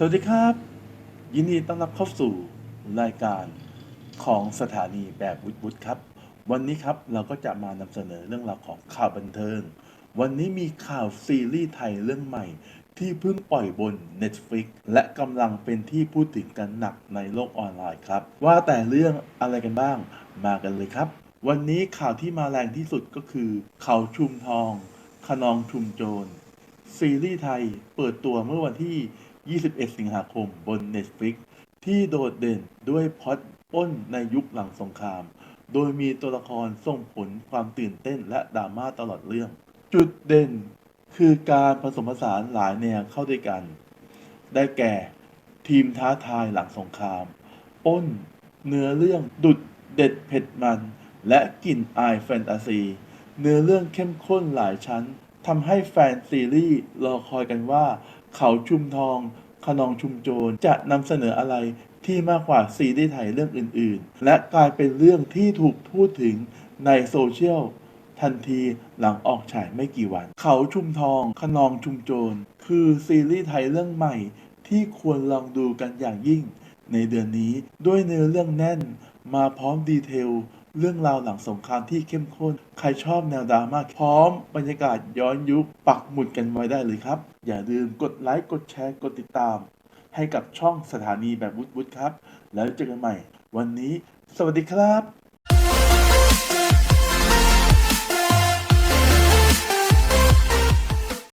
สวัสดีครับ ยินดีต้อนรับเข้าสู่รายการของสถานีแบบวุฒิวุฒิครับ วันนี้ครับเราก็จะมานำเสนอเรื่องราวของข่าวบันเทิง วันนี้มีข่าวซีรีส์ไทยเรื่องใหม่ ที่เพิ่งปล่อยบน Netflix และกำลังเป็นที่พูดถึงกันหนักในโลกออนไลน์ครับ ว่าแต่เรื่องอะไรกันบ้าง มากันเลยครับ วันนี้ข่าวที่มาแรงที่สุดก็คือเขาชุมทอง ขนองชุมโจรซีรีส์ไทยเปิดตัวเมื่อวันที่ 21 สิงหาคมบน Netflix ที่โดดเด่นด้วยพล็อดป้นในยุคหลังสงคราม โดยมีตัวละครส่งผลความตื่นเต้นและดราม่าตลอดเรื่อง จุดเด่นคือการผสมผสานหลายแนวเข้าด้วยกัน ได้แก่ ทีมท้าทายหลังสงคราม ป้น เนื้อเรื่องดุดเด็ดเผ็ดมัน และกลิ่นอายแฟนตาซี เนื้อเรื่องเข้มข้นหลายชั้น ทำให้แฟนซีรีส์รอคอยกันว่า เขาชุมทองขนองชุมโจรจะนำเสนออะไรที่มากกว่าซีรีส์ไทยเรื่องอื่นๆ และกลายเป็นเรื่องที่ถูกพูดถึงในโซเชียลทันทีหลังออกฉายไม่กี่วัน เขาชุมทองขนองชุมโจร คือซีรีส์ไทยเรื่องใหม่ที่ควรลองดูกันอย่างยิ่ง ในเดือนนี้ด้วยเนื้อเรื่องแน่นมาพร้อมดีเทล เรื่องราวหลังสงครามที่เข้มข้น ใครชอบแนวดราม่าพร้อมบรรยากาศย้อนยุคปักหมุดกันไว้ได้เลยครับ อย่าลืมกดไลค์กดแชร์กดติดตาม ให้กับช่องสถานีแบบวุฒิวุฒิครับ แล้วเจอกันใหม่ วันนี้ สวัสดีครับ